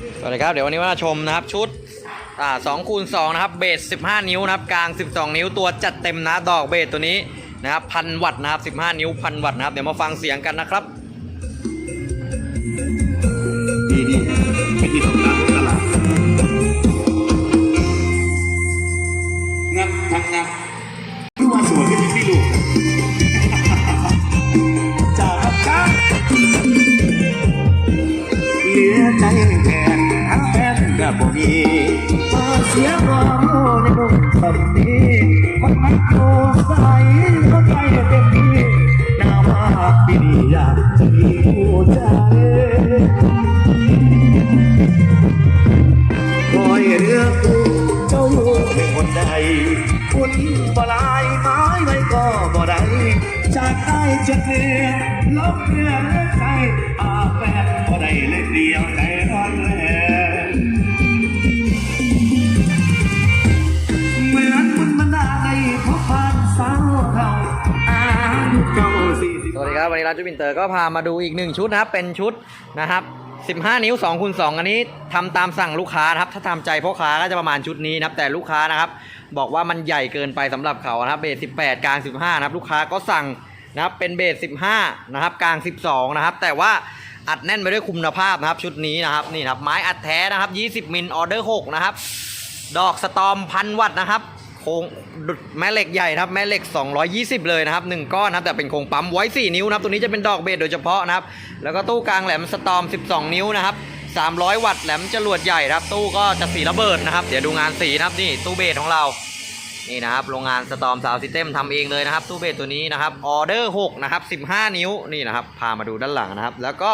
สวัสดีครับเดี๋ยววันนี้มาชมนะครับชุดอ่าสองคูณสองนะครับเบส15นิ้วนะครับกลาง12นิ้วตัวจัดเต็มนะดอกเบสตัวนี้นะครับพันวัตต์นะครับ15นิ้วพันวัตต์นะครับเดี๋ยวมาฟังเสียงกันนะครับ เหลือใจแทนหาแฟนแบบบ่มีมาเสียงร้องในมุมแบบนี้มันมันโตใสมันใจเต็มที่หน้ามาดีดีอยากจะมีผู้ใจคอยเรือกูเจ้าอยู่เป็นคนใดคุณบ่ลายไม้ไว้ก็บ่ได้จากใต้จะเรือลบเรือเรือใจอาแฟนบ่ได้ เดียวใจร้อนแรงเหมือนคุณมนได้พบผ่านสาวเขาอายุเก้าสี่สิบสวัสดีครับวันนี้ร้านจุบินเตอร์ก็พามาดูอีกหนึ่งชุดนะครับ เป็นชุดนะครับ15 นิ้ว2คูณ2อันนี้ทำตามสั่งลูกค้านะครับ ถ้าทำใจพ่อค้าก็จะประมาณชุดนี้นะครับ แต่ลูกค้านะครับ บอกว่ามันใหญ่เกินไปสำหรับเขานะครับเบส18 กลาง 15 นะครับ ลูกค้าก็สั่งนะครับเป็นเบส15 นะครับ กลาง 12 นะครับ แต่ว่า อัดแน่นไปด้วยคุณภาพนะครับ ชุดนี้นะครับนี่นะครับไม้อัดแท้นะครับ 20มิลออเดอร์6นะครับ ดอกสตอมพันวัตต์นะครับโครงแม่เหล็กใหญ่นะครับแม่เหล็ก 220 เลยนะครับหนึ่งก้อนนะครับแต่เป็นโครงปั๊มไว้4นิ้วนะครับตัวนี้จะเป็นดอกเบสโดยเฉพาะนะครับ แล้วก็ตู้กลางแหลมสตอม 12 นิ้วนะครับ300 วัตต์แหลมจรวดใหญ่นะครับ ตู้ก็จะสีระเบิดนะครับ เดี๋ยวดูงานสีนะครับนี่ตู้เบสของเรา นี่นะครับโรงงานสตอมซาวซิสเต็มทำเองเลยนะครับตู้เบสตัวนี้นะครับออเดอร์6นะครับ15 นิ้วนี่นะครับพามาดูด้านหลังนะครับ แล้วก็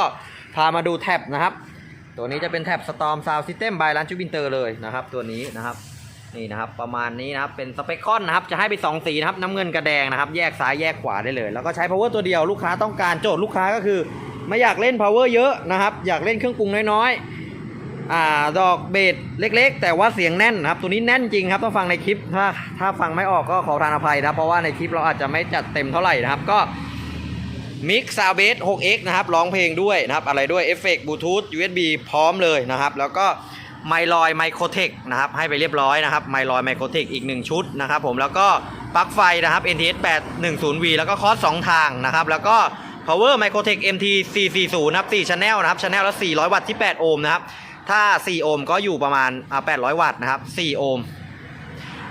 พามาดูแท็บนะครับ ตัวนี้จะเป็นแท็บ Storm Sound System by ร้านจูบินเตอร์เลยนะครับ ตัวนี้นะครับนี่นะครับประมาณนี้นะครับเป็นสเปคคอนนะครับจะให้ไป2สีนะครับน้ำเงินกับแดงนะครับ แยกซ้ายแยกขวาได้เลย แล้วก็ใช้ power ตัวเดียวลูกค้าต้องการโจทย์ลูกค้าก็คือ ไม่อยากเล่น power เยอะนะครับ อยากเล่นเครื่องปรุงน้อยๆ อ่าดอกเบสเล็ก ๆ แต่ว่าเสียงแน่นนะครับ ตัวนี้แน่นจริงครับต้องฟังในคลิปถ้าถ้าฟังไม่ออกก็ขอทานอภัยนะเพราะว่าในคลิปเราอาจจะไม่จัดเต็มเท่าไหร่นะครับก็มิกซาวเบส 6x นะครับร้องเพลงด้วยนะครับ อะไรด้วยเอฟเฟกต์บลูทูธ USB พร้อมเลยนะครับ แล้วก็ไมลอยไมโครเทคนะครับ ให้ไปเรียบร้อยนะครับไมลอยไมโครเทคอีก 1 ชุดนะครับผมแล้วก็ปลั๊กไฟนะครับ NTS 810V แล้วก็คอร์ส2ทางนะครับ แล้วก็ Power Microtech MT 440นะครับ4 Channel นะครับ Channel ละ 400 วัตต์ที่ 8 โอห์มนะครับ ถ้า 4 โอห์มก็อยู่ประมาณอ่า800 วัตต์นะครับ 4 โอห์ม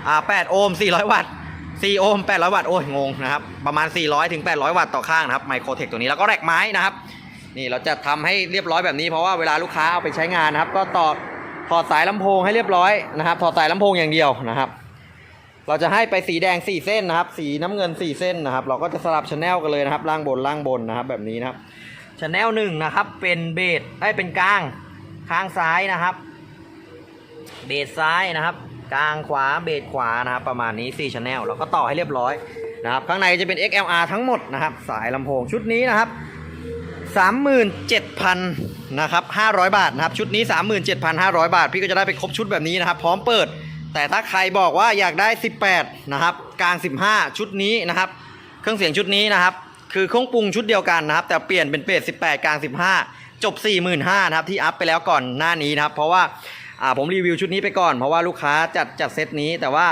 อ่า8โอห์ม400 วัตต์ 4 โอห์ม800 วัตต์ โอ้ยงงนะครับ ประมาณ 400ถึง800 วัตต์ต่อข้างนะครับไมโครเทคตัวนี้แล้วก็แรกไม้นะครับ นี่เราจะทำให้เรียบร้อยแบบนี้เพราะว่าเวลาลูกค้าเอาไปใช้งานนะครับ ก็ต่อถอดสายลำโพงให้เรียบร้อยนะครับถอดสายลำโพงอย่างเดียวนะครับ เราจะให้ไปสีแดง 4 เส้นนะครับ สีน้ำเงิน 4 เส้นนะครับ เราก็จะสลับชแนลกันเลยนะครับ ล่างบนล่างบนนะครับแบบนี้นะครับชแนลหนึ่งนะครับเป็นเบสไอ้เป็นกลาง ข้างซ้ายนะครับ เบสซ้ายนะครับ กลางขวาเบสขวานะครับ ประมาณนี้4 channel แล้วก็ต่อให้เรียบร้อยนะครับ ข้างในจะเป็น XLR ทั้งหมดนะครับ สายลำโพงชุดนี้นะครับ 37,000นะครับ500 บาทนะครับ ชุดนี้ 37,500 บาท พี่ก็จะได้ไปครบชุดแบบนี้นะครับ พร้อมเปิด แต่ถ้าใครบอกว่าอยากได้ 18 นะครับ กลาง 15 ชุดนี้นะครับ เครื่องเสียงชุดนี้นะครับ คือเครื่องปรุงชุดเดียวกันนะครับ แต่เปลี่ยนเป็นเบส18 กลาง 15 จบ 45,000นะครับที่อัพไปแล้วก่อนหน้านี้นะครับ เพราะว่าผมรีวิวชุดนี้ไปก่อน เพราะว่าลูกค้าจัดจัดเซตนี้แต่ว่า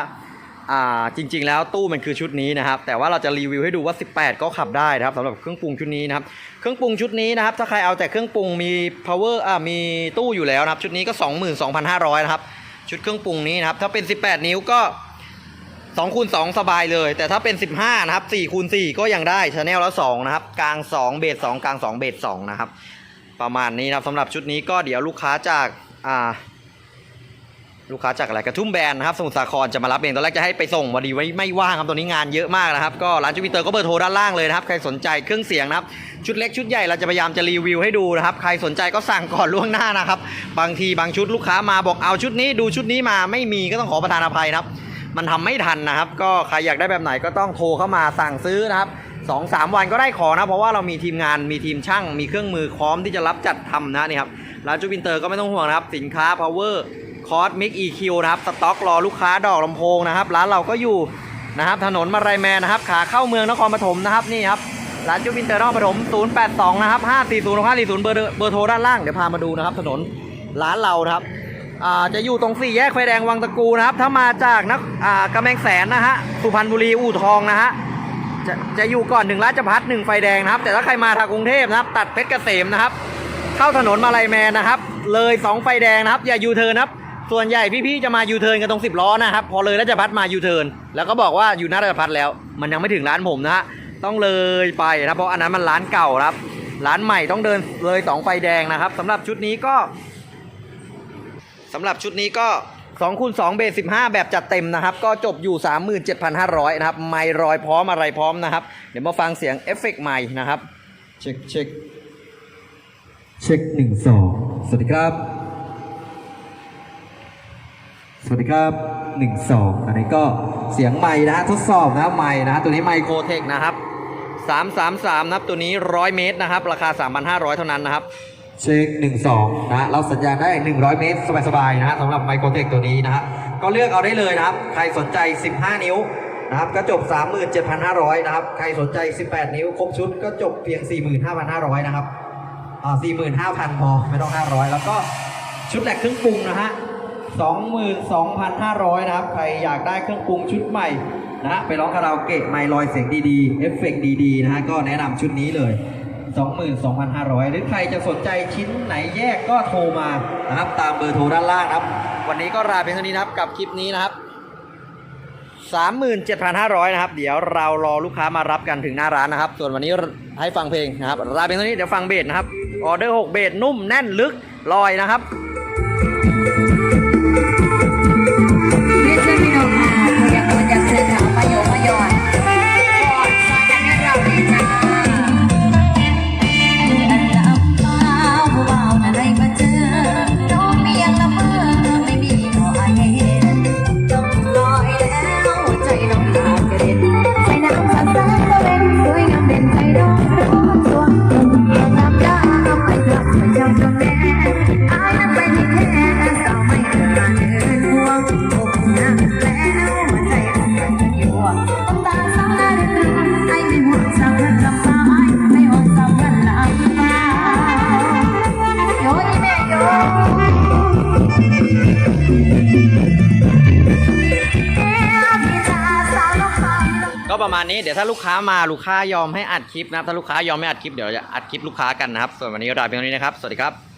จริง ๆ แล้วตู้มันคือชุดนี้นะครับ แต่ว่าเราจะรีวิวให้ดูว่า 18 ก็ขับได้นะครับสำหรับเครื่องปรุงชุดนี้นะครับเครื่องปรุงชุดนี้นะครับถ้าใครเอาแต่เครื่องปรุงมี power อ่ามีตู้อยู่แล้วนะครับ ชุดนี้ก็ 22,500นะครับชุดเครื่องปรุงนี้นะครับถ้าเป็น 18 นิ้วก็2คูณ2สบายเลย แต่ถ้าเป็น 15 นะครับ4คูณ4ก็ยังได้ชแนลละ2นะครับกลาง 2 เบส2กลาง 2 เบส2นะครับ ประมาณนี้นะครับสำหรับชุดนี้ก็เดี๋ยวลูกค้าจากอ่าลูกค้าจากอะไรกระทุ่มแบนนะครับสมุทรสาครจะมารับเองตอนแรกจะให้ไปส่งพอดีไว้ไม่ว่างครับตอนนี้งานเยอะมากนะครับก็ร้านจูปิเตอร์ก็เบอร์โทรด้านล่างเลยนะครับใครสนใจเครื่องเสียงนะครับชุดเล็กชุดใหญ่เราจะพยายามจะรีวิวให้ดูนะครับใครสนใจก็สั่งก่อนล่วงหน้านะครับบางทีบางชุดลูกค้ามาบอกเอาชุดนี้ดูชุดนี้มาไม่มีก็ต้องขอประทานอภัยนะครับมันทำไม่ทันนะครับ ก็ใครอยากได้แบบไหนก็ต้องโทรเข้ามาสั่งซื้อนะครับ สองสามวันก็ได้ของนะ เพราะว่าเรามีทีมงานมีทีมช่าง มีเครื่องมือพร้อมที่จะรับจัดทำนะนี่ครับร้านจูบินเตอร์ก็ไม่ต้องห่วงนะครับ สินค้า power คอร์สมิก EQ นะครับ สต็อกรอลูกค้าดอกลำโพงนะครับ ร้านเราก็อยู่นะครับ ถนนมาลายแมนนะครับ ขาเข้าเมืองนครปฐมนะครับนี่ครับร้านจูบินเตอร์นครปฐม082 นะครับ 540 540 เบอร์เบอร์โทรด้านล่างเดี๋ยวพามาดูนะครับ ถนนร้านเรานะครับจะอยู่ตรงสี่แยกไฟแดงวังตะกูนะครับ ถ้ามาจากนักอ่ากำแพงแสนนะฮะสุพรรณบุรีอู่ทองนะฮะ จะจะอยู่ก่อนถึงราชพัฒหนึ่งไฟแดงนะครับ แต่ถ้าใครมาทางกรุงเทพนะครับ ตัดเพชรเกษมนะครับ เข้าถนนมาลายแมนนะครับ เลยสองไฟแดงนะครับ อย่ายูเทิร์นนะครับ ส่วนใหญ่พี่ๆจะมายูเทิร์นกันตรงสิบล้อนะครับ พอเลยราชพัฒมายูเทิร์นแล้วก็บอกว่าอยู่หน้าราชพัฒแล้ว มันยังไม่ถึงร้านผมนะฮะต้องเลยไปนะเพราะอันนั้นมันร้านเก่าครับ ร้านใหม่ต้องเดินเลยสองไฟแดงนะครับสำหรับชุดนี้ก็สำหรับชุดนี้ก็ 2คูณ2เบส15 แบบจัดเต็มนะครับ ก็จบอยู่ 37,500 นะครับ ไมค์รอยพร้อมอะไรพร้อมนะครับ เดี๋ยวมาฟังเสียงเอฟเฟกต์ใหม่นะครับ เช็คเช็คเช็คหนึ่งสองสวัสดีครับ สวัสดีครับหนึ่งสองอันนี้ก็เสียงไม้นะทดสอบนะไม้นะตัวนี้ไมโครเทคนะครับ333นะครับตัวนี้100เมตรนะครับ ราคา3,500เท่านั้นนะครับ เช็คหนึ่งสองนะเราสัญญาณได้ 100 เมตร สบายๆนะฮะสำหรับไมโครเทคตัวนี้นะฮะก็เลือกเอาได้เลยนะครับ ใครสนใจ 15 นิ้วนะครับก็จบ 37,500 นะครับ ใครสนใจ 18 นิ้ว ครบชุดก็จบเพียง 45,500 นะครับอ่า45,000 พอ ไม่ต้อง 500 แล้วก็ชุดแหลกเครื่องปรุงนะฮะ22,500 นะครับ ใครอยากได้เครื่องปรุงชุดใหม่นะไปร้องคาราโอเกะไมค์ลอยเสียงดีๆ เอฟเฟกต์ดีๆ นะฮะก็แนะนำชุดนี้เลย 22,500 หรือใครจะสนใจชิ้นไหนแยกก็โทรมานะครับ ตามเบอร์โทรด้านล่างครับ วันนี้ก็ลาเพียงเท่านี้นะครับกับคลิปนี้นะครับ 37,500 นะครับ เดี๋ยวเรารอลูกค้ามารับกันถึงหน้าร้านนะครับ ส่วนวันนี้ให้ฟังเพลงนะครับลาเพียงเท่านี้เดี๋ยวฟังเบสนะครับออเดอร์ 6 เบสนุ่มแน่นลึกลอยนะครับ ประมาณนี้เดี๋ยวถ้าลูกค้ามาลูกค้ายอมให้อัดคลิปนะครับถ้าลูกค้ายอมไม่อัดคลิปเดี๋ยวจะอัดคลิปลูกค้ากันนะครับส่วนวันนี้ลาเพียงเท่านี้นะครับสวัสดีครับ